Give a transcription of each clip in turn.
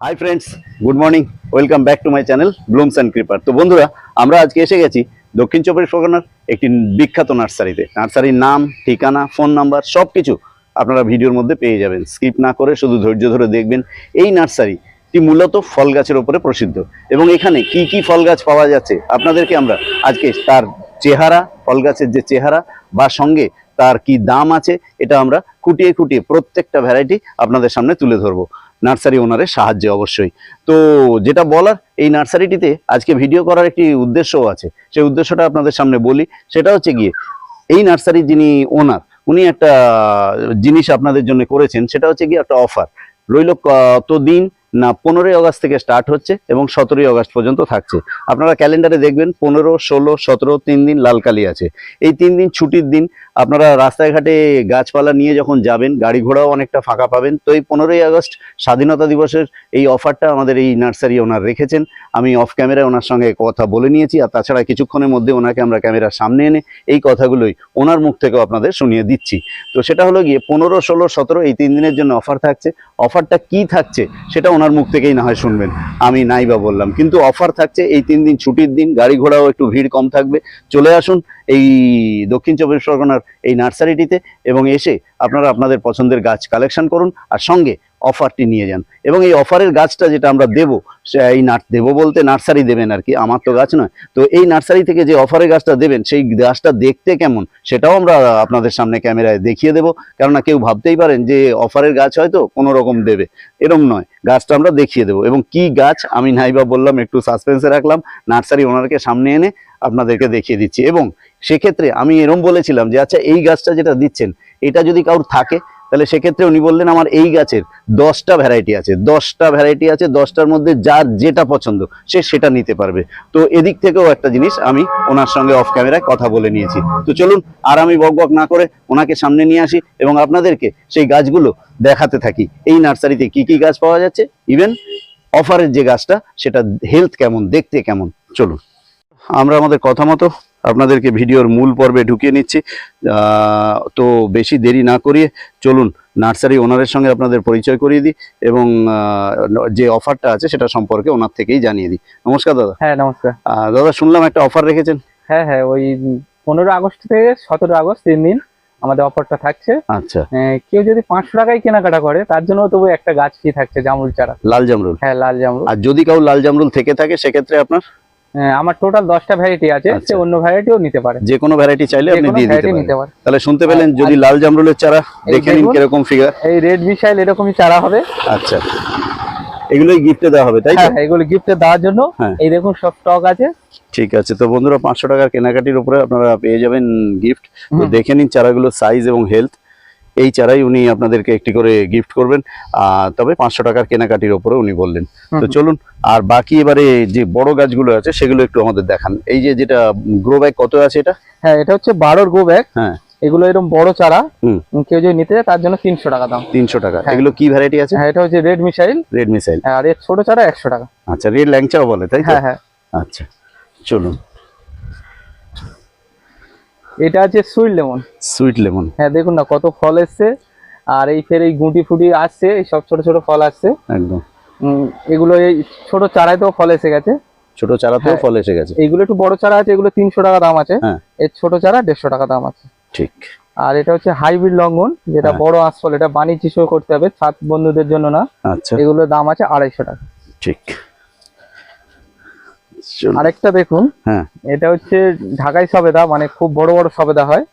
Hi friends good morning welcome back to my channel Blooms and Creeper তো বন্ধুরা, আমরা আজকে এসে গেছি দক্ষিণ চব্বিশ পরগনার একটি বিখ্যাত নার্সারিতে। নার্সারির নাম, ঠিকানা, ফোন নাম্বার সব কিছু আপনারা ভিডিওর মধ্যে পেয়ে যাবেন। স্কিপ না করে শুধু ধৈর্য ধরে দেখবেন, এই নার্সারিটি মূলত ফল গাছের ওপরে প্রসিদ্ধ। এবং এখানে কি কি ফল গাছ পাওয়া যাচ্ছে, আপনাদেরকে আমরা আজকে তার চেহারা, ফল গাছের যে চেহারা, বা সঙ্গে তার কি দাম আছে, এটা আমরা খুঁটিয়ে খুঁটিয়ে প্রত্যেকটা ভ্যারাইটি আপনাদের সামনে তুলে ধরবো। নার্সারি ওনারের সাহায্যে অবশ্যই। তো যেটা বলার, এই নার্সারিটিতে আজকে ভিডিও করার একটি উদ্দেশ্যও আছে। সেই উদ্দেশ্যটা আপনাদের সামনে বলি। সেটা হচ্ছে গিয়ে, এই নার্সারির যিনি ওনার, উনি একটা জিনিস আপনাদের জন্য করেছেন, সেটা হচ্ছে গিয়ে একটা অফার। রইল কত দিন না পনেরোই আগস্ট থেকে স্টার্ট হচ্ছে এবং সতেরোই আগস্ট পর্যন্ত থাকছে। আপনারা ক্যালেন্ডারে দেখবেন, পনেরো, ষোলো, সতেরো, তিন দিন লালকালি আছে। এই তিন দিন ছুটির দিন আপনারা রাস্তাঘাটে গাছপালা নিয়ে যখন যাবেন, গাড়ি ঘোড়াও অনেকটা ফাঁকা পাবেন। তো এই পনেরোই আগস্ট স্বাধীনতা দিবসের এই অফারটা আমাদের এই নার্সারি ওনার রেখেছেন। আমি অফ ক্যামেরায় ওনার সঙ্গে কথা বলে নিয়েছি, আর তাছাড়া কিছুক্ষণের মধ্যে ওনাকে আমরা ক্যামেরার সামনে এনে এই কথাগুলোই ওনার মুখ থেকেও আপনাদের শুনিয়ে দিচ্ছি। তো সেটা হলো গিয়ে পনেরো, ষোলো, সতেরো এই তিন দিনের জন্য অফার থাকছে। অফারটা কি থাকছে সেটা ওনার মুখ থেকেই না হয় শুনবেন। আমি নাই বা বললাম, কিন্তু অফার থাকছে এই তিন দিন ছুটির দিন, গাড়ি ঘোড়াও একটু ভিড় কম থাকবে। চলে আসুন এই দক্ষিণ চব্বিশ পরগনার এই নার্সারিটিতে এবং এসে আপনারা আপনাদের পছন্দের গাছ কালেকশন করুন আর সঙ্গে অফারটি নিয়ে যান। এবং এই অফারের গাছটা যেটা আমরা দেবো এই নাট, দেবো বলতে নার্সারি দেবেন আর কি, আমার তো গাছ নয়। তো এই নার্সারি থেকে যে অফারের গাছটা দেবেন, সেই গাছটা দেখতে কেমন, সেটাও আমরা আপনাদের সামনে ক্যামেরায় দেখিয়ে দেবো। কেননা কেউ ভাবতেই পারেন যে অফারের গাছ হয়তো কোনো রকম দেবে। এরম নয়, গাছটা আমরা দেখিয়ে দেবো। এবং কি গাছ, আমি নাইবা বললাম, একটু সাসপেন্সে রাখলাম, নার্সারি ওনারকে সামনে এনে আপনাদেরকে দেখিয়ে দিচ্ছি। এবং সেক্ষেত্রে আমি এরম বলেছিলাম যে আচ্ছা এই গাছটা যেটা দিচ্ছেন, এটা যদি কারোর থাকে তাহলে সেক্ষেত্রে উনি বললেন, আমার এই গাছের দশটা ভ্যারাইটি আছে। দশটা ভ্যারাইটি আছে, দশটার মধ্যে যার যেটা পছন্দ, সে সেটা নিতে পারবে। তো এদিক থেকেও একটা জিনিস আমি ওনার সঙ্গে অফ ক্যামেরায় কথা বলে নিয়েছি। তো চলুন, আর আমি বক বক না করে ওনাকে সামনে নিয়ে আসি এবং আপনাদেরকে সেই গাছগুলো দেখাতে থাকি। এই নার্সারিতে কি কি গাছ পাওয়া যাচ্ছে? ইভেন অফারের যে গাছটা, সেটা হেলথ কেমন, দেখতে কেমন? চলুন। আমরা আমাদের কথা মতো আপনাদেরকে ভিডিওর মূল পর্বে ঢুকিয়ে নিচ্ছি। তো বেশি দেরি না করিয়ে চলুন নার্সারি ওনারের সঙ্গে আপনাদের পরিচয় করিয়ে দিই এবং যে অফারটা আছে সেটা সম্পর্কে ওনার থেকেই জানিয়ে দিই। নমস্কার দাদা। হ্যাঁ নমস্কার। দাদা শুনলাম একটা অফার রেখেছেন। হ্যাঁ হ্যাঁ ওই পনেরো আগস্ট থেকে সতেরো আগস্ট তিন দিন আমাদের অফারটা থাকছে। আচ্ছা। কেউ যদি পাঁচশো টাকায় কেনাকাটা করে তার জন্য তবু একটা গাছ ফ্রি থাকছে জামরুল চারা। লাল জামরুল। হ্যাঁ লাল জামরুল। আর যদি কেউ লাল জামরুল থেকে থাকে সেক্ষেত্রে আপনার? আমার টোটাল দশটা ভ্যারাইটি আছে আচ্ছা। সে অন্য ভ্যারাইটিও নিতে পারে। যে কোনো ভ্যারাইটি চাইলে আপনি দিয়ে দিতে পারেন। পারে। তাহলে শুনতে পেলেন যদি লাল জামরুলের চারা দেখে নিন। কীরকম ফিগার এই রেড মিসাইল এরকমই চারা হবে। আচ্ছা। এগুলোই গিফটে দেওয়া হবে তাই তো? হ্যাঁ হ্যাঁ, এগুলো গিফটে দেওয়ার জন্য। হ্যাঁ। এই দেখুন সব স্টক আছে। ঠিক আছে তো বন্ধুরা পাঁচশো টাকার কেনাকাটির উপরে আপনারা পেয়ে যাবেন গিফট তো দেখে নিন চারাগুলো সাইজ এবং হেলথ এই চারাই উনি আপনাদেরকে একটি করে গিফট করবেন। তবে পাঁচশো টাকার কেনাকাটির উপরে উনি বললেন। তো চলুন আর বাকি এবারে যে বড় গাছগুলো আছে সেগুলো একটু আমাদের দেখান। এই যে যেটা গ্রো ব্যাগ কত আছে এটা? হ্যাঁ এটা হচ্ছে বারোর গ্রো ব্যাগ হ্যাঁ। এগুলো এরকম বড় চারা। কেউ যদি নিতে চায় তার জন্য তিনশো টাকা দাম। তিনশো টাকা। হ্যাঁ। এগুলো কি ভ্যারাইটি আছে? হ্যাঁ এটা হচ্ছে রেড মিসাইল রেড মিসাইল আর এর ছোট চারা একশো টাকা। আচ্ছা রেড ল্যাংচাও বলে তাই হ্যাঁ হ্যাঁ। আচ্ছা চলুন। এটা আছে সুইট লেমন। Sweet lemon. হ্যাঁ দেখুন না কত ফল এসছে। আর এই ফের এই গুটি ফুটি আসছে এই সব ছোট ছোট ফল আসছে। একদম। এগুলো এই ছোট চারাতেও ফল এসে গেছে। ছোট চারাতেও হ্যাঁ। ফল এসে গেছে। এইগুলো একটু বড় চারা আছে এগুলো তিনশো টাকা দাম আছে। হ্যাঁ। এর ছোট চারা দেড়শো টাকা দাম আছে। ঠিক। আর এটা হচ্ছে হাইব্রিড লঙ্ঘন যেটা হ্যাঁ। বড় আঁশফল এটা বাণিজ্য করতে হবে সাত বন্ধুদের জন্য না। আচ্ছা। এগুলোর দাম আছে আড়াইশো টাকা। ঠিক। আরেকটা দেখুন। হ্যাঁ। এটা হচ্ছে ঢাকাই সবেদা মানে খুব বড় বড় সবেদা হয়।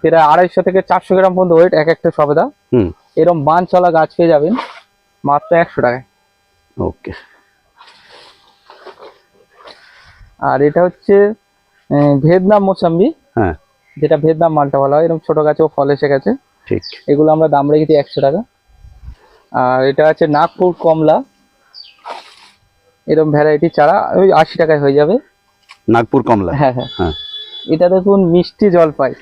প্রায় আড়াইশো থেকে চারশো গ্রাম পর্যন্ত ওয়েট এক একটা সবেদা। হুম। এরকম বান চলা গাছ পেয়ে যাবেন মাত্র একশো টাকায়। ওকে। আর এটা হচ্ছে ভিয়েতনাম মোসাম্বি। হ্যাঁ। যেটা ভিয়েতনাম মালটা বলা হয় এরকম ছোট গাছেও ফল এসে গেছে। ঠিক। এগুলো আমরা দাম রেখেছি একশো টাকা। আর এটা আছে নাগপুর কমলা। এরকম ভ্যারাইটি চারা ওই আশি টাকায় হয়ে যাবে। নাগপুর কমলা? হ্যাঁ হ্যাঁ। হ্যাঁ। এটা দেখুন মিষ্টি জলপাই।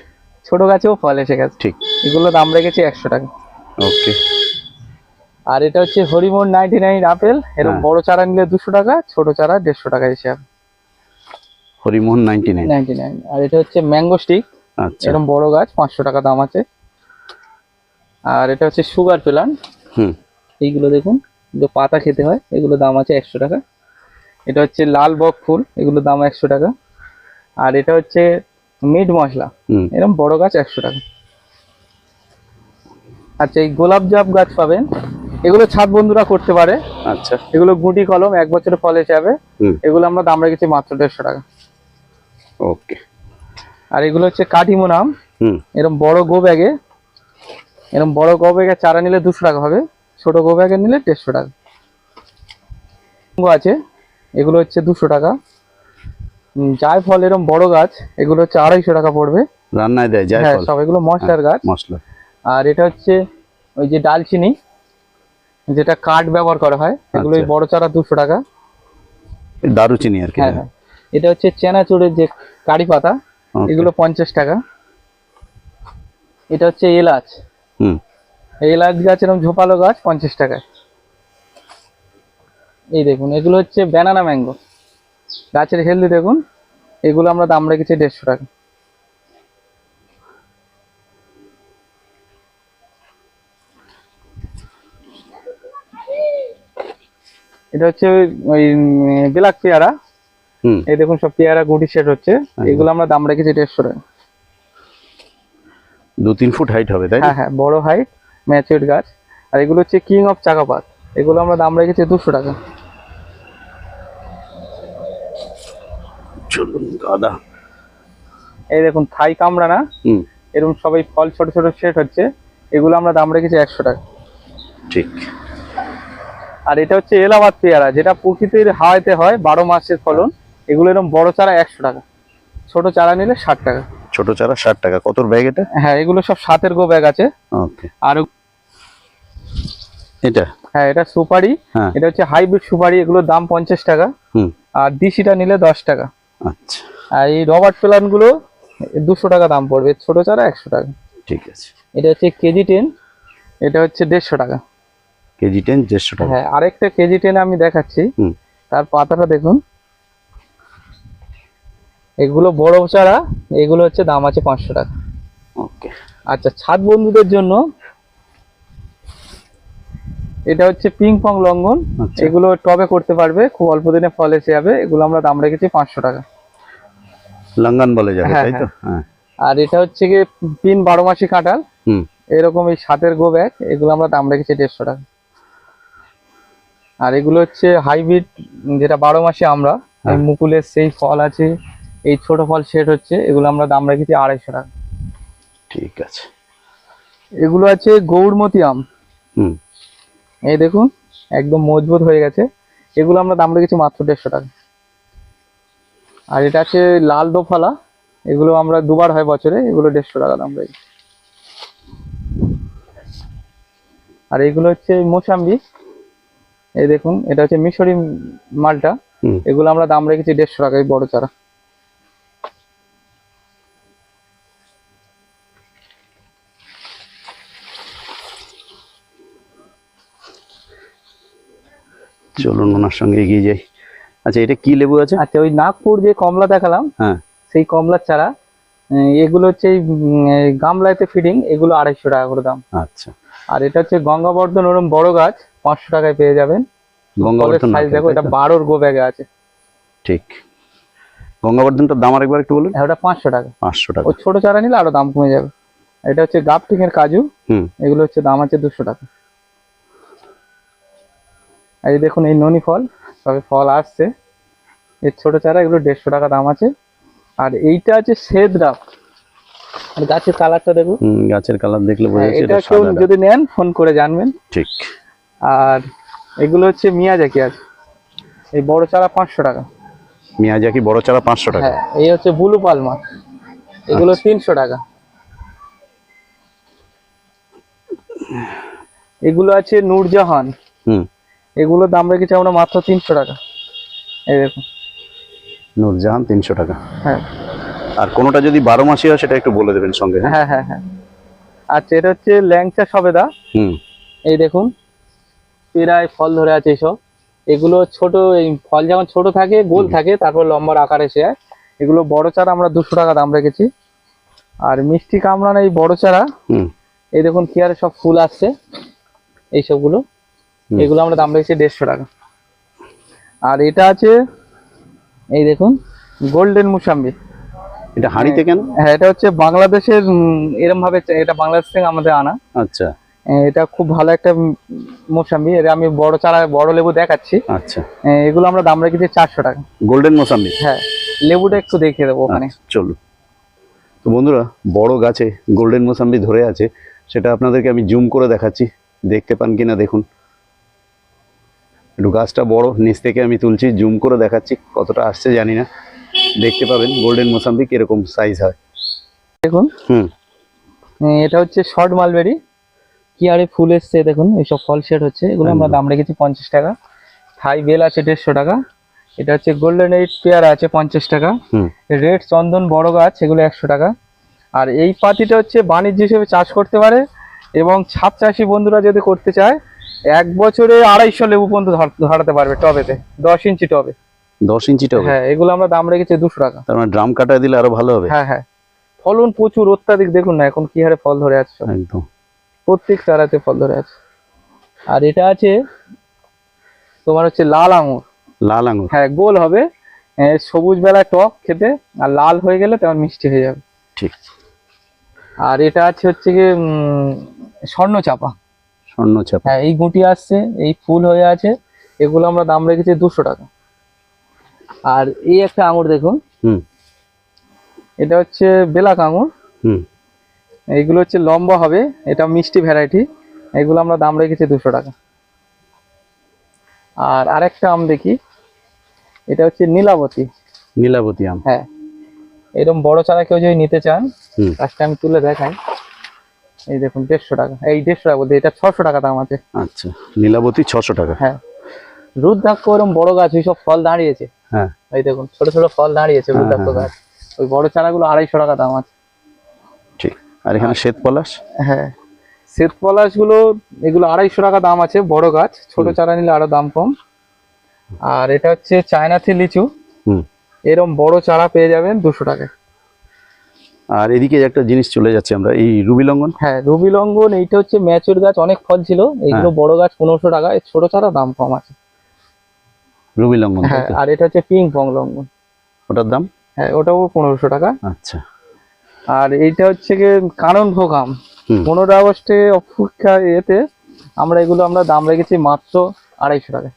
ছোট গাছেও ফল এসে গেছে। ঠিক। এগুলো দাম রেখেছি একশো টাকা। ওকে। আর এটা হচ্ছে হরিমোহন নাইনটি নাইন আপেল। এরকম হ্যাঁ। বড় চারা নিলে দুশো টাকা ছোট চারা দেড়শো টাকা হিসাব Harimohan ninety nine ninety nine আর এটা হচ্ছে ম্যাঙ্গো স্টিক আচ্ছা। এরকম বড় গাছ পাঁচশো টাকা দাম আছে। আর এটা হচ্ছে সুগার প্লান্ট হুম। এইগুলো দেখুন পাতা খেতে হয় এগুলো দাম আছে একশো টাকা। এটা হচ্ছে লাল বক ফুল এগুলো দাম একশো টাকা। আর এটা হচ্ছে মিট মশলা এরকম বড় গাছ একশো টাকা। আচ্ছা এই গোলাপ জাপ গাছ পাবেন। এগুলো ছাদ বন্ধুরা করতে পারে। আচ্ছা। এগুলো গুটি কলম এক বছরে ফলে যাবে। এগুলো আমরা দাম রেখেছি মাত্র দেড়শো টাকা। ওকে। আর এগুলো হচ্ছে কাঠিমো নাম হুম। এরকম বড় গো ব্যাগে। এরকম বড় গো ব্যাগে চারা নিলে দুশো টাকা হবে। ছোট গো ব্যাগে নিলে দেড়শো টাকা। আছে। এগুলো হচ্ছে দুশো টাকা। উম, জায়ফল এরকম বড় গাছ এগুলো হচ্ছে আড়াইশো টাকা পড়বে। রান্নায় দেয় যায় হ্যাঁ ফল সব এগুলো মশলার গাছ। মশলা। আর এটা হচ্ছে ওই যে ডালচিনি যেটা কাঠ ব্যবহার করা হয় এগুলো ওই আচ্ছা। বড় চারা দুশো টাকা। দারুচিনি আর কি হ্যাঁ হ্যাঁ। এটা হচ্ছে চেনাচুরের যে কারি পাতা এগুলো পঞ্চাশ টাকা। এটা হচ্ছে এলাচ। হুম। এলাচ গাছ এরকম ঝোপালো গাছ পঞ্চাশ টাকায়। এই দেখুন এগুলো হচ্ছে ব্যানানা ম্যাঙ্গো গাছের হেলদি দেখুন এগুলো আমরা দাম রেখেছি দেড়শো টাকা। এটা হচ্ছে ওই- বিলাক পেয়ারা। এই দেখুন সব পেয়ারা গুটি সেট হচ্ছে। এগুলো আমরা দাম রেখেছি দেড়শো টাকা। দু তিন ফুট হাইট হবে তাই হ্যাঁ হ্যাঁ বড় হাইট ম্যাচিউর গাছ। আর এগুলো হচ্ছে কিং অফ চাকাপাত। এগুলো আমরা দাম রেখেছি দুশো টাকা। চলুন গাদা এই দেখুন থাই কামড়া না? হুম। এরকম সবাই ফল ছোট ছোট সেট হচ্ছে। এগুলো আমরা দাম রেখেছি একশো টাকা। ঠিক। আর এটা হচ্ছে এলাহাবাদ পেয়ারা যেটা প্রকৃতির হাওয়াতে হয় বারো মাসের ফলন। এগুলো এরকম বড় চারা একশো টাকা। ছোট চারা নিলে ষাট টাকা। ছোট চারা ষাট টাকা। কত ব্যাগ এটা? হ্যাঁ এগুলো সব সাতের গো ব্যাগ আছে। আর এটা? হ্যাঁ এটা সুপারি। হ্যাঁ। এটা হচ্ছে হাইব্রিড সুপারি এগুলোর দাম পঞ্চাশ টাকা। হুম। আর দিশিটা নিলে দশ টাকা। আচ্ছা। আর এই রবার্ট প্লানগুলো দুশো টাকা দাম পড়বে ছোট চারা একশো টাকা। ঠিক আছে। এটা হচ্ছে কেজি টেন এটা হচ্ছে দেড়শো টাকা। কেজি টেন দেড়শো টাকা। হ্যাঁ আরেকটা কেজি টেন আমি দেখাচ্ছি। তার পাতাটা দেখুন। এগুলো বড় চারা এগুলো হচ্ছে দাম আছে পাঁচশো টাকা। ওকে। আচ্ছা ছাদ বন্ধুদের জন্য এটা হচ্ছে পিং পং লঙ্ঘন। এগুলো টবে করতে পারবে খুব অল্প দিনে ফল এসে যাবে। এগুলো আমরা দাম রেখেছি পাঁচশো টাকা। লঙ্গান বলে যাবে হ্যাঁ, তাই তো? হ্যাঁ। আর এটা হচ্ছে গিয়ে পিন বারো মাসি কাঁঠাল। হুম। এরকম এই সাতের গো ব্যাগ এগুলো আমরা দাম রেখেছি দেড়শো টাকা। আর এগুলো হচ্ছে হাইব্রিড যেটা বারো মাসে আমরা হ্যাঁ। মুকুলের সেই ফল আছে এই ছোট ফল সেট হচ্ছে এগুলো আমরা দাম রেখেছি আড়াইশো টাকা। ঠিক আছে। এগুলো আছে গৌরমতি আম। হুম। এই দেখুন একদম মজবুত হয়ে গেছে। এগুলো আমরা দাম রেখেছি মাত্র দেড়শো টাকা। আর এটা আছে লাল দোফালা এগুলো আমরা দুবার হয় বছরে এগুলো দেড়শো টাকা দাম রেখেছি। আর এগুলো হচ্ছে মোসাম্বি। এই দেখুন এটা হচ্ছে মিশরি মালটা। এগুলো আমরা দাম রেখেছি দেড়শো টাকা এই বড় চারা। চলুন ওনার সঙ্গে এগিয়ে যাই। আচ্ছা এটা কি লেবু আছে? আচ্ছা ওই নাগপুর যে কমলা দেখালাম হ্যাঁ। সেই কমলার চারা এগুলো হচ্ছে গামলাতে ফিডিং এগুলো আড়াইশো টাকা করে দাম। আচ্ছা। আর এটা হচ্ছে গঙ্গাবর্ধন ওরম বড় গাছ পাঁচশো টাকায় পেয়ে যাবেন। গঙ্গাবর্ধন সাইজ দেখো এটা বারোর গো ব্যাগে আছে। ঠিক। গঙ্গাবর্ধনটার দাম আরেকবার একটু বলুন। হ্যাঁ, ওটা পাঁচশো টাকা। পাঁচশো টাকা। ও ছোট চারা নিলে আরও দাম কমে যাবে। এটা হচ্ছে গাপটিং এর কাজু। হুম। এগুলো হচ্ছে দাম আছে দুশো টাকা। এই দেখুন এই ননি ফল সবে ফল আসছে। এর ছোট চারা এগুলো দেড়শো টাকা দাম আছে। আর এইটা আছে সেদরাপ আর গাছের কালারটা দেখুন। গাছের কালার দেখলে বোঝা হ্যাঁ, যাচ্ছে এটা কেউ যদি নেন ফোন করে জানবেন। ঠিক। আর এগুলো হচ্ছে মিয়াজাকি আছে। এই বড় চারা পাঁচশো টাকা। মিয়াজাকি বড় চারা পাঁচশো টাকা। হ্যাঁ এই হচ্ছে বুলু পালমা এগুলো আচ্ছা। তিনশো টাকা। এগুলো আছে নূরজাহান। হুম। এগুলো দাম রেখেছি আমরা মাত্র তিনশো টাকা। এই দেখুন। নূরজাহান তিনশো টাকা। হ্যাঁ। আর কোনোটা যদি বারো মাসি হয় সেটা একটু বলে দেবেন সঙ্গে হ্যাঁ? হ্যাঁ হ্যাঁ হ্যাঁ। আচ্ছা এটা হচ্ছে ল্যাংচা সবেদা। হুম। এই দেখুন পেরায় ফল ধরে আছে এইসব এগুলো ছোট এই ফল যখন ছোট থাকে গোল থাকে তারপর লম্বার আকারে এসে যায় এগুলো বড় চারা আমরা দুশো টাকা দাম রেখেছি। আর মিষ্টি কামরান এই বড় চারা হুম। এই দেখুন কি আরে সব ফুল আসছে এই সবগুলো। হুম। এগুলো আমরা দাম রেখেছি দেড়শো টাকা। আর এটা আছে এই দেখুন গোল্ডেন মুসাম্বি এটা হাঁড়িতে কেন? হ্যাঁ এটা হচ্ছে বাংলাদেশের এরম ভাবে এটা বাংলাদেশ থেকে আমাদের আনা। আচ্ছা। এটা খুব ভালো একটা মৌসাম্বি এটা আমি বড় চারা বড় লেবু দেখাচ্ছি। আচ্ছা। এ, এগুলো আমরা দাম রেখেছি চারশো টাকা। গোল্ডেন মোসাম্বি হ্যাঁ লেবুটা একটু দেখিয়ে দেবো ওখানে। আচ্ছা, চলুন। তো বন্ধুরা বড় গাছে গোল্ডেন মোসাম্বি ধরে আছে সেটা আপনাদেরকে আমি জুম করে দেখাচ্ছি। দেখতে পান কিনা দেখুন। একটু গাছটা বড় নিচ থেকে আমি তুলছি জুম করে দেখাচ্ছি কতটা আসছে জানি না। দেখতে পাবেন গোল্ডেন মোসাম্বি কীরকম সাইজ হয়। দেখুন। হুম। এটা হচ্ছে শর্ট মালবেরি কি আরে ফুল এসছে দেখুন এইসব ফল সেট হচ্ছে। এগুলো আমরা দাম রেখেছি পঞ্চাশ টাকা। থাই বেল আছে দেড়শো টাকা। এটা হচ্ছে গোল্ডেন এইট পেয়ারা আছে পঞ্চাশ টাকা। হুম। রেড চন্দন বড় গাছ এগুলো একশো টাকা। আর এই পাতিটা হচ্ছে বাণিজ্য হিসেবে চাষ করতে পারে। এবং ছাদ চাষি বন্ধুরা যদি করতে চায় এক বছরে আড়াইশো লেবু পর্যন্ত ধর- ধরাতে পারবে টবেতে দশ ইঞ্চি টবে। দশ ইঞ্চি টবে? হ্যাঁ এগুলো আমরা দাম রেখেছি দুশো টাকা। তার মানে ড্রাম কাটা দিলে আরও ভালো হবে? হ্যাঁ হ্যাঁ। ফলন প্রচুর অত্যাধিক দেখুন না এখন কি হারে ফল ধরে আছে একদম। প্রত্যেক চারাতে ফল ধরে আছে। আর এটা আছে তোমার হচ্ছে লাল আঙুর। লাল আঙুর? হ্যাঁ গোল হবে। সবুজ বেলায় টক খেতে আর লাল হয়ে গেলে তেমন মিষ্টি হয়ে যাবে। ঠিক। আর এটা আছে হচ্ছে কি স্বর্ণ চাপা স্বর্ণ চাপা হ্যাঁ এই গুটি আসছে এই ফুল হয়ে আছে এগুলো আমরা দাম রেখেছি দুশো টাকা। আর এই একটা আঙুর দেখুন হুম। এটা হচ্ছে বেলাক আঙুর। হুম। এইগুলো হচ্ছে লম্বা হবে এটা মিষ্টি ভ্যারাইটি এগুলো আমরা দাম রেখেছি দুশো টাকা। আর আরেকটা আম দেখি এটা হচ্ছে নীলাবতী। নীলাবতী আম। হ্যাঁ এরকম বড় চারা কেউ যদি নিতে চান হুম। গাছটা আমি তুলে দেখাই এই দেখুন দেড়শো টাকা। এই দেড়শো টাকা বলতে এটা ছশো টাকা দাম আছে। আচ্ছা নীলাবতী ছশো টাকা। হ্যাঁ। রুদ্রাক্ষ ওরকম বড় গাছ সব ফল দাঁড়িয়েছে। হ্যাঁ। এই দেখুন ছোট ছোট ফল দাঁড়িয়েছে হ্যাঁ, রুদ্রাক্ষ হ্যাঁ, গাছ। ওই বড় চারাগুলো আড়াইশো টাকা দাম আছে। ঠিক। আর এখানে শ্বেত পলাশ? হ্যাঁ। শ্বেত পলাশগুলো এগুলো আড়াইশো টাকা দাম আছে বড় গাছ। ছোট চারা নিলে আরও দাম কম। আর এটা হচ্ছে চায়নাথি লিচু। হুম। এরকম বড় চারা পেয়ে যাবেন দুশো টাকায়। আর এদিকে একটা জিনিস চলে যাচ্ছে আমরা এই রুবি লঙ্ঘন হ্যাঁ রবি লঙ্ঘন এইটা হচ্ছে ম্যাচুর গাছ অনেক ফল ছিল। এইগুলো হ্যাঁ। বড় গাছ পনেরোশো টাকা ছোট চারা দাম কম আছে। রুবি লঙ্ঘন হ্যাঁ আর এটা হচ্ছে পিঙ্ক পং লঙ্ঘন ওটার দাম? হ্যাঁ ওটাও পনেরোশো টাকা। আচ্ছা। আর এইটা হচ্ছে গিয়ে কানন ভোগ আম পনেরো আগস্টে অপেক্ষা এতে আমরা এগুলো আমরা দাম রেখেছি মাত্র আড়াইশো টাকা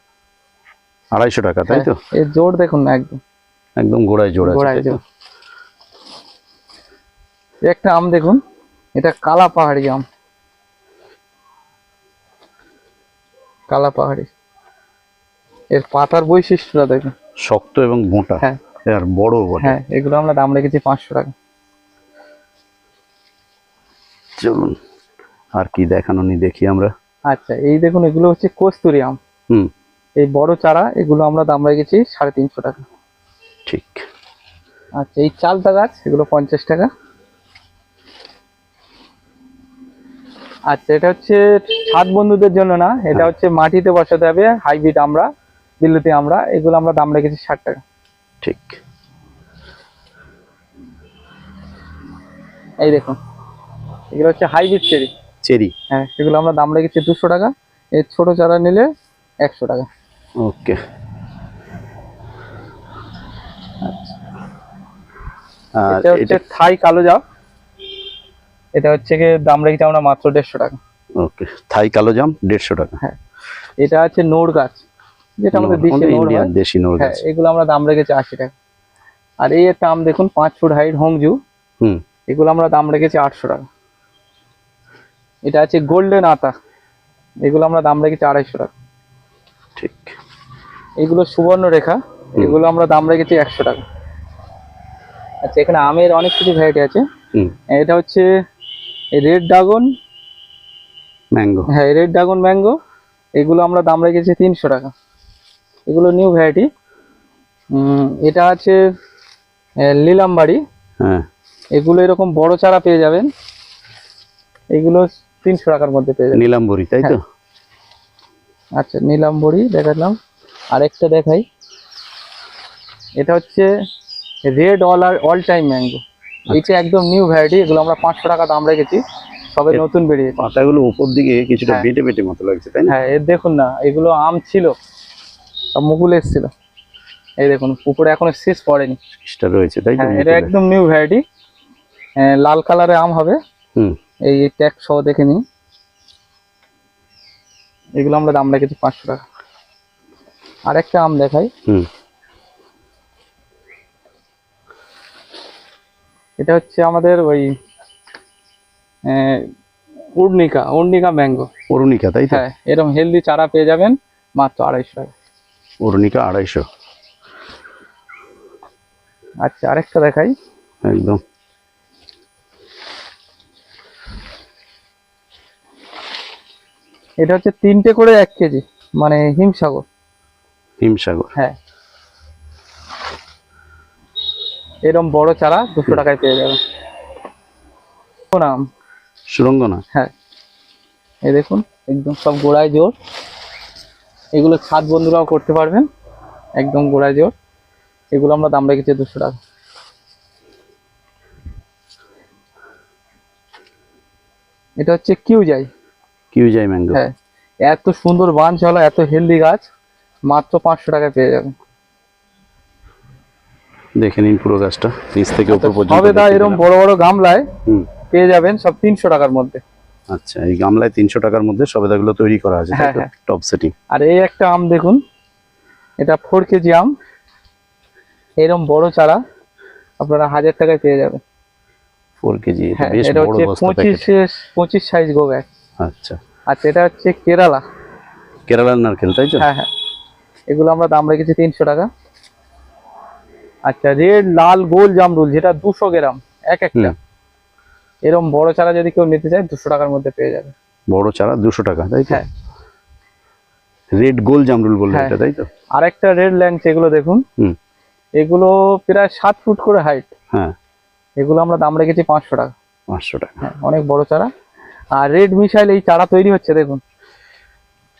আড়াইশো টাকা তাই তো? এর জোর দেখুন না একদম। একদম গোড়ায় জোড়া গোড়ায় জোর একটা আম দেখুন। এটা কালা পাহাড়ি আম। কালা পাহাড়ি। এর পাতার বৈশিষ্ট্যটা দেখুন। শক্ত এবং মোটা। হ্যাঁ। আর বড় হ্যাঁ এগুলো আমরা দাম রেখেছি পাঁচশো টাকা। চলুন আর কি দেখানো নি দেখি আমরা। আচ্ছা এই দেখুন এগুলো হচ্ছে কস্তুরি আম। হুম। এই বড় চারা এগুলো আমরা দাম রেখেছি সাড়ে তিনশো টাকা। ঠিক। আচ্ছা এই চালতা গাছ এগুলো পঞ্চাশ টাকা। আচ্ছা এটা হচ্ছে সাত বন্ধুদের জন্য না এটা হচ্ছে মাটিতে বসাতে হবে হাইব্রিড আমরা বিলুতি আমরা এগুলো আমরা দাম রেখেছি ষাট টাকা। ঠিক। এই দেখুন এগুলো হচ্ছে হাইব্রিড চেরি। চেরি। হ্যাঁ এগুলো আমরা দাম রেখেছি দুশো টাকা এর ছোট চারা নিলে একশো টাকা। ওকে। আর এটা হচ্ছে থাই কালো জাম। এটা হচ্ছে গিয়ে দাম রেখেছি আমরা মাত্র দেড়শো টাকা। ওকে থাই কালো জাম দেড়শো টাকা। হ্যাঁ এটা আছে নোর গাছ যেটা আমাদের দেশি নোড় ইন্ডিয়ান দেশি নোর হ্যাঁ গাছ। এগুলো আমরা দাম রেখেছি আশি টাকা। আর এই একটা আম দেখুন পাঁচ ফুট হাইট হংজু। হুম। এগুলো আমরা দাম রেখেছি আটশো টাকা। এটা আছে গোল্ডেন আতা। এগুলো আমরা দাম রেখেছি আড়াইশো টাকা। ঠিক। এগুলো সুবর্ণ রেখা এগুলো আমরা দাম রেখেছি একশো টাকা। আচ্ছা এখানে আমের অনেক কিছু ভ্যারাইটি আছে। হুম। এটা হচ্ছে রেড ড্রাগন ম্যাঙ্গো হ্যাঁ রেড ড্রাগন ম্যাঙ্গো এগুলো আমরা দাম রেখেছি তিনশো টাকা। এগুলো নিউ ভ্যারাইটি এটা আছে লীলামবাড়ি। হ্যাঁ। এগুলো এরকম বড় চারা পেয়ে যাবেন। এগুলো তিনশো টাকার মধ্যে পেয়ে যাবেন। নীলাম্বরী তাই তো? আচ্ছা নীলাম্বরি দেখালাম। আরেকটা দেখাই। এটা হচ্ছে রেড অল আর অল টাইম ম্যাঙ্গো এটা একদম নিউ ভ্যারাইটি এগুলো আমরা পাঁচশো টাকা দাম রেখেছি। সবে নতুন বেরিয়েছে। পাতাগুলো উপর দিকে কিছুটা হ্যাঁ। বেটে বেটে মতো লাগছে তাই না? হ্যাঁ এর দেখুন না এগুলো আম ছিল সব মুকুল এসেছিল। এই দেখুন উপরে এখনও শেষ পড়েনি। সেটা রয়েছে তাই হ্যাঁ এটা একদম নিউ ভ্যারাইটি লাল কালারের আম হবে। হুম। এই ট্যাগ সহ দেখে নিন। এগুলো আমরা দাম রেখেছি পাঁচশো টাকা। আর একটা আম দেখাই। হুম। এটা হচ্ছে আমাদের ওই আহ, উর্নিকা উর্নিকা ম্যাঙ্গো। অরুণিকা তাই তো? হ্যাঁ এরকম হেলদি চারা পেয়ে যাবেন মাত্র আড়াইশো টাকা। অরুণিকা আড়াইশো। আচ্ছা আরেকটা দেখাই। একদম। এটা হচ্ছে তিনটে করে এক কেজি মানে হিমসাগর। হিমসাগর। হ্যাঁ। এরকম বড় চারা দুশো টাকায় পেয়ে যাবেন নাম সুরঙ্গনা? হ্যাঁ। এই দেখুন একদম সব গোড়ায় জোর। এগুলো ছাদ বন্ধুরাও করতে পারবেন। একদম গোড়ায় জোর। এগুলো আমরা দাম রেখেছি দুশো টাকা। এটা হচ্ছে কিউ যাই কিউজাই ম্যাঙ্গো। হ্যাঁ। এত সুন্দর বান চলা এত হেলদি গাছ মাত্র পাঁচশো টাকায় পেয়ে যাবেন। দেখে নিন পুরো গাছটা নিচ থেকে উপর পর্যন্ত হবে দা এরকম বড় বড় গামলায় পেয়ে যাবেন সব তিনশো টাকার মধ্যে। আচ্ছা এই গামলায় তিনশো টাকার মধ্যে সবেদাগুলো তৈরি করা আছে হ্যাঁ, হ্যাঁ। টপ সেটিং আর এই একটা আম দেখুন এটা ফোর কেজি আম এরকম বড় চারা আপনারা হাজার টাকায় পেয়ে যাবেন। ফোর কেজি হ্যাঁ এটা বড় হচ্ছে পঁচিশ পঁচিশ সাইজ গো ব্যাগ আচ্ছা। আচ্ছা এটা হচ্ছে কেরালা। কেরালার নারকেল তাই তো? হ্যাঁ হ্যাঁ। এগুলো আমরা দাম রেখেছি তিনশো টাকা। আচ্ছা রেড লাল গোল জামরুল যেটা দুশো গ্রাম এক একটা। এরকম বড় চারা যদি কেউ নিতে চায় দুশো টাকার মধ্যে পেয়ে যাবে। বড় চারা দুশো টাকা তাই হ্যাঁ। রেড গোল জামরুল বলল হ্যাঁ। এটা তাই তো? আর একটা রেড ল্যাংচ এগুলো দেখুন। এগুলো প্রায় সাত ফুট করে হাইট হ্যাঁ। এগুলো আমরা দাম রেখেছি পাঁচশো টাকা। পাঁচশো টাকা। হ্যাঁ অনেক বড় চারা। আর রেড মিসাইল এই চারা তৈরি হচ্ছে দেখুন।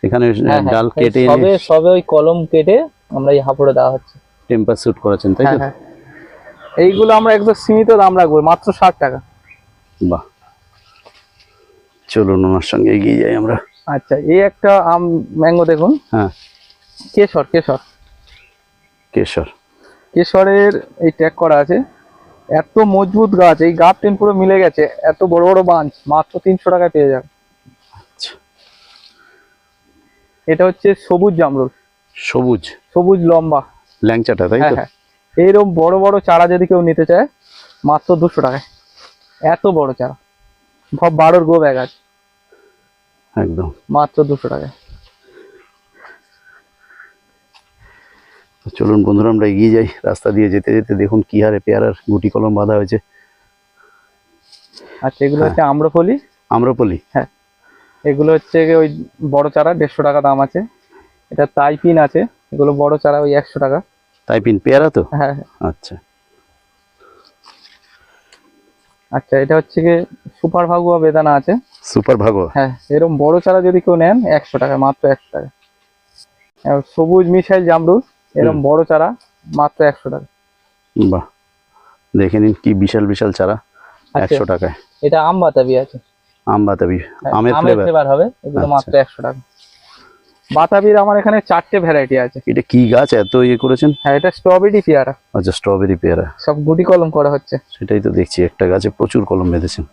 এখানে হ্যাঁ, ডাল কেটে সবে সবে ওই কলম কেটে আমরা এই হাঁপড়ে দেওয়া হচ্ছে। টেম্পার স্যুট করেছেন তাই হ্যাঁ তো? হ্যাঁ এইগুলো আমরা একদম সীমিত দাম রাখব মাত্র ষাট টাকা। বাহ। চলুন ওনার সঙ্গে এগিয়ে যাই আমরা। আচ্ছা এই একটা আম ম্যাঙ্গো দেখুন। হ্যাঁ। কেশর কেশর। কেশর। কেশরের এই ট্যাগ করা আছে। এত মজবুত গাছ এই গাছ টেন পুরো মিলে গেছে এত বড় বড় বাঞ্চ মাত্র তিনশো টাকায় পেয়ে যাবে আচ্ছা। এটা হচ্ছে সবুজ জামরুল। সবুজ। সবুজ লম্বা। ল্যাংচাটা তাই হ্যাঁ তো? হ্যাঁ এইরকম বড় বড় চারা যদি কেউ নিতে চায় মাত্র দুশো টাকায়। এত বড় চারা। সব বারোর গো ব্যাগ আছে। একদম। মাত্র দুশো টাকায়। চলুন বন্ধুরা আমরা এগিয়ে যাই। রাস্তা দিয়ে যেতে যেতে দেখুন কি হারে পেয়ারার গুটি কলম বাঁধা হয়েছে। আচ্ছা এগুলো হ্যাঁ। হচ্ছে আম্রপলি আম্রপলি হ্যাঁ। এগুলো হচ্ছে ওই বড় চারা দেড়শো টাকা দাম আছে। এটা তাইপিন আছে। এগুলো বড় চারা ওই একশো টাকা। তাই পিন পেয়ারা তো? হ্যাঁ হ্যাঁ। আচ্ছা। আচ্ছা এটা হচ্ছে কি সুপার ভাগুয়া বেদানা আছে। সুপার ভাগো হ্যাঁ এরকম বড় চারা যদি কেউ নেন একশো টাকা মাত্র একশো টাকা। আর সবুজ মিশাইল জামরুল এরকম বড় চারা মাত্র একশো টাকা। বাহ। দেখে নিন কি বিশাল বিশাল চারা আচ্ছা। একশো টাকায়। এটা আম বাতাবি আছে। আম বাতাবি হ্যাঁ, আমের ফ্লেভার হবে এগুলো আচ্ছা। মাত্র একশো টাকা। বাতাবির আমার এখানে চারটে ভ্যারাইটি আছে। এটা কি গাছ? এত ইয়ে করেছেন? হ্যাঁ এটা স্ট্রবেরি পেয়ারা। আচ্ছা স্ট্রবেরি পেয়ারা। সব গুটি কলম করা হচ্ছে। সেটাই তো দেখছি একটা গাছে প্রচুর কলম বেঁধেছেন।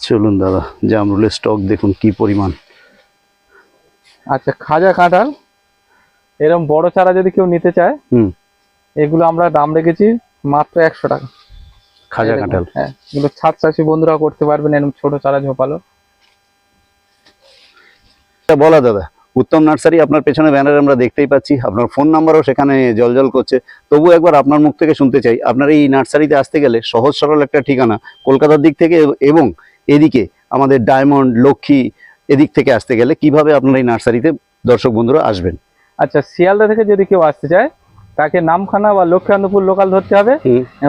চলুন দাদা জামরুলের স্টক দেখুন কি পরিমাণ। আচ্ছা খাজা কাঁঠাল এরকম বড় চারা যদি কেউ নিতে চায় হুম। এগুলো আমরা দাম রেখেছি মাত্র একশো টাকা। খাজা কাঁঠাল। হ্যাঁ। এগুলো ছাদ চাষি বন্ধুরা করতে পারবেন এরকম ছোট চারা ঝোপালো। বলা দাদা উত্তম নার্সারি আপনার পেছনে ব্যানার আমরা দেখতেই পাচ্ছি আপনার ফোন নাম্বারও সেখানে জলজল করছে। তবু একবার আপনার মুখ থেকে শুনতে চাই আপনার এই নার্সারিতে আসতে গেলে সহজ সরল একটা ঠিকানা কলকাতার দিক থেকে এবং এদিকে আমাদের ডায়মন্ড লক্ষ্মী এদিক থেকে আসতে গেলে কীভাবে আপনার এই নার্সারিতে দর্শক বন্ধুরা আসবেন? আচ্ছা শিয়ালদা থেকে যদি কেউ আসতে চায় তাকে নামখানা বা লক্ষ্মীকান্তপুর লোকাল ধরতে হবে।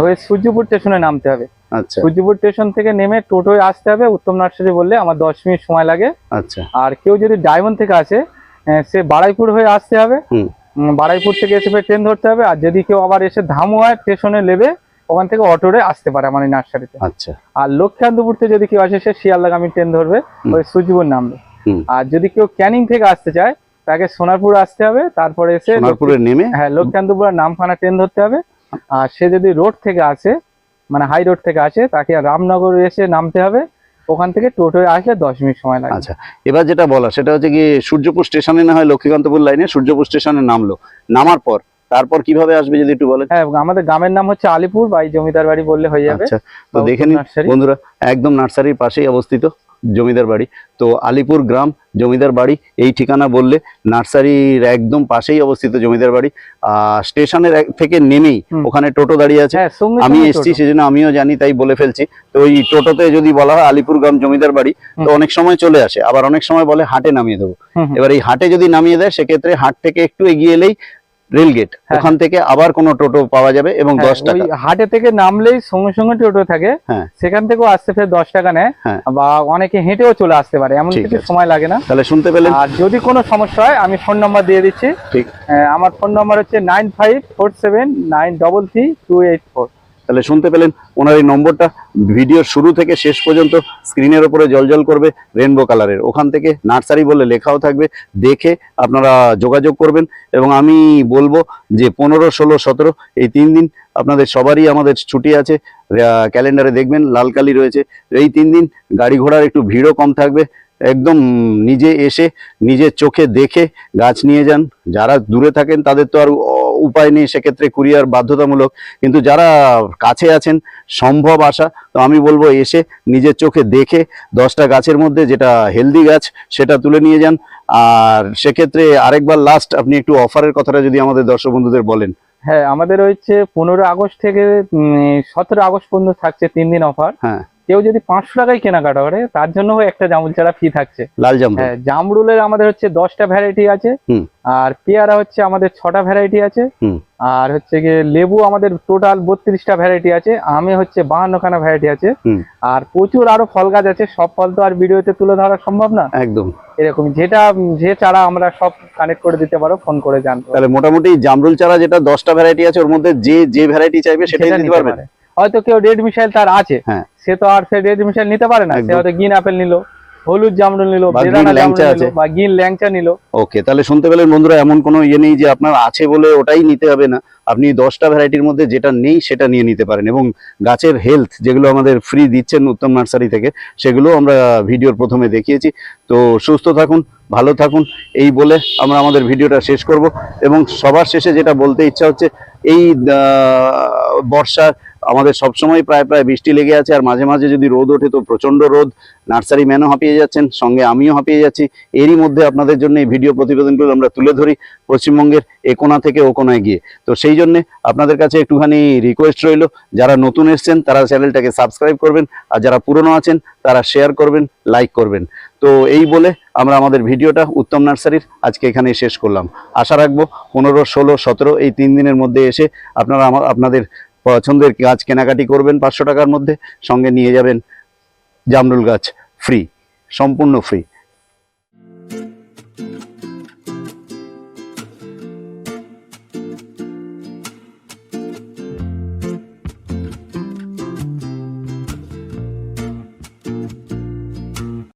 হয়ে সূর্যপুর স্টেশনে নামতে হবে। আচ্ছা। সূর্যপুর স্টেশন থেকে নেমে টোটোয় আসতে হবে উত্তম নার্সারি বললে আমার দশ মিনিট সময় লাগে। আচ্ছা। আর কেউ যদি ডায়মন্ড থেকে আসে সে বাড়াইপুর হয়ে আসতে হবে। বারাইপুর থেকে এসে ট্রেন ধরতে হবে। আর যদি কেউ আবার এসে ধামুয়া স্টেশনে নেবে ওখান থেকে অটোরে আসতে পারে আমার এই নার্সারিতে। আচ্ছা। আর লক্ষ্মীকান্তপুর থেকে যদি কেউ আসে সে শিয়ালদাগামী ট্রেন ধরবে ওই সুজিপুর নামবে। আর যদি কেউ ক্যানিং থেকে আসতে চায় তাকে সোনারপুর আসতে হবে তারপরে এসে সোনারপুরে নেমে? হ্যাঁ লক্ষ্মীকান্তপুর আর নামখানা ট্রেন ধরতে হবে। আর সে যদি রোড থেকে আসে মানে হাই রোড থেকে আসে তাকে রামনগর এসে নামতে হবে। ওখান থেকে টোটোয় আসলে দশ মিনিট সময় লাগে আচ্ছা এবার যেটা বলা সেটা হচ্ছে কি সূর্যপুর স্টেশনে না হয় লক্ষ্মীকান্তপুর লাইনে সূর্যপুর স্টেশনে নামলো। নামার পর তারপর কীভাবে আসবে যদি একটু বলেন? হ্যাঁ আমাদের গ্রামের নাম হচ্ছে আলিপুর বা জমিদার বাড়ি বললে হয়ে যাবে। আচ্ছা তো দেখে নিন বন্ধুরা একদম নার্সারির পাশেই অবস্থিত। জমিদার বাড়ি। তো আলিপুর গ্রাম জমিদার বাড়ি এই ঠিকানা বললে নার্সারির একদম পাশেই অবস্থিত জমিদার বাড়ি। স্টেশনের থেকে নেমেই ওখানে টোটো দাঁড়িয়ে আছে। হ্যাঁ আমি এসছি। সেজন্য আমিও জানি তাই বলে ফেলছি। তো ওই টোটোতে যদি বলা হয় আলিপুর গ্রাম জমিদার বাড়ি তো অনেক সময় চলে আসে। আবার অনেক সময় বলে হাটে নামিয়ে দেবো। এবার এই হাটে যদি নামিয়ে দেয় সেক্ষেত্রে হাট থেকে একটু এগিয়ে এলেই রেল গেট হ্যাঁ। ওখান থেকে আবার কোনো টোটো পাওয়া যাবে এবং হ্যাঁ, দশ টাকা। হাটে থেকে নামলেই সঙ্গে সঙ্গে টোটো থাকে। হ্যাঁ। সেখান থেকেও আসতে ফের দশ টাকা নেয় হ্যাঁ। বা অনেকে হেঁটেও চলে আসতে পারে এমন কিছু সময় লাগে না। তাহলে শুনতে পেলেন। আর যদি কোনো সমস্যা হয় আমি ফোন নাম্বার দিয়ে দিচ্ছি। ঠিক। আমার ফোন নাম্বার হচ্ছে nine five four seven nine double three two eight four. তাহলে শুনতে পেলেন ওনার এই নম্বরটা। ভিডিওর শুরু থেকে শেষ পর্যন্ত স্ক্রিনের ওপরে জলজল করবে রেনবো কালারের। ওখান থেকে নার্সারি বলে লেখাও থাকবে। দেখে আপনারা যোগাযোগ করবেন এবং আমি বলব যে পনেরো, ষোলো, সতেরো, এই তিন দিন আপনাদের সবারই আমাদের ছুটি আছে। ক্যালেন্ডারে দেখবেন, লাল কালি রয়েছে। এই তিন দিন গাড়ি ঘোড়ার একটু ভিড়ও কম থাকবে। একদম নিজে এসে, নিজের চোখে দেখে গাছ নিয়ে যান। যারা দূরে থাকেন তাদের তো আর উপায় নেই সেক্ষেত্রে কুরিয়ার বাধ্যতামূলক। কিন্তু যারা কাছে আছেন সম্ভব আসা তো আমি বলব এসে নিজের চোখে দেখে দশটা গাছের মধ্যে যেটা হেলদি গাছ সেটা তুলে নিয়ে যান। আর সেক্ষেত্রে আরেকবার লাস্ট আপনি একটু অফারের কথাটা যদি আমাদের দর্শক বন্ধুদের বলেন। হ্যাঁ আমাদের হচ্ছে পনেরো আগস্ট থেকে সতেরো আগস্ট পর্যন্ত থাকছে তিন দিন অফার। হ্যাঁ। কেউ যদি পাঁচশো টাকায় কেনাকাটা করে তার জন্য একটা জামুল চারা ফি থাকছে। লাল জামরুল। হ্যাঁ জামরুলের আমাদের হচ্ছে দশটা ভ্যারাইটি আছে। আর পেয়ারা হচ্ছে আমাদের ছটা ভ্যারাইটি আছে। আর হচ্ছে গিয়ে লেবু আমাদের টোটাল বত্রিশটা ভ্যারাইটি আছে। আমে হচ্ছে বাহান্নখানা ভ্যারাইটি আছে। আর প্রচুর আরও ফল গাছ আছে। সব ফল তো আর ভিডিওতে তুলে ধরা সম্ভব না। একদম। এরকম যেটা যে চারা আমরা সব কানেক্ট করে দিতে পারো ফোন করে জানতে। তাহলে মোটামুটি জামরুল চারা যেটা দশটা ভ্যারাইটি আছে ওর মধ্যে যে যে ভ্যারাইটি চাইবে সেটাই সেটা দিতে নিতে পারবেন পারে। হয়তো কেউ রেড মিশাইল তার আছে। হ্যাঁ। সে তো আর সে রেড মিশাইল নিতে পারে না। সে হয়তো গিন আপেল নিল হলুদ জামরুল নিল বেদানা ল্যাংচা আছে। বা গিন ল্যাংচা নিল। ওকে তাহলে শুনতে পেলেন বন্ধুরা এমন কোনো ইয়ে নেই যে আপনার আছে বলে ওটাই নিতে হবে না। আপনি দশটা ভ্যারাইটির মধ্যে যেটা নেই সেটা নিয়ে নিতে পারেন। এবং গাছের হেলথ যেগুলো আমাদের ফ্রি দিচ্ছেন উত্তম নার্সারি থেকে সেগুলো আমরা ভিডিওর প্রথমে দেখিয়েছি। তো সুস্থ থাকুন ভালো থাকুন এই বলে আমরা আমাদের ভিডিওটা শেষ করব। এবং সবার শেষে যেটা বলতে ইচ্ছা হচ্ছে এই আহ, বর্ষা আমাদের সবসময় প্রায় প্রায় বৃষ্টি লেগে আছে আর মাঝে মাঝে যদি রোদ ওঠে তো প্রচণ্ড রোদ। নার্সারি ম্যানও হাঁপিয়ে যাচ্ছেন, সঙ্গে আমিও হাঁপিয়ে যাচ্ছি। এরই মধ্যে আপনাদের জন্য এই ভিডিও প্রতিবেদনগুলো আমরা তুলে ধরি পশ্চিমবঙ্গের এ কোণা থেকে কোনায় গিয়ে। তো সেই জন্যে আপনাদের কাছে একটুখানি রিকোয়েস্ট রইল, যারা নতুন এসছেন তারা চ্যানেলটাকে সাবস্ক্রাইব করবেন, আর যারা পুরনো আছেন তারা শেয়ার করবেন লাইক করবেন। তো এই বলে আমরা আমাদের ভিডিওটা উত্তম নার্সারির আজকে এখানে শেষ করলাম। আশা রাখব পনেরো, ষোলো, সতেরো এই তিন দিনের মধ্যে এসে আপনারা আমার আপনাদের পছন্দের গাছ কেনাকাটি করবেন পাঁচশো টাকার মধ্যে, সঙ্গে নিয়ে যাবেন জামরুল গাছ ফ্রি সম্পূর্ণ ফ্রি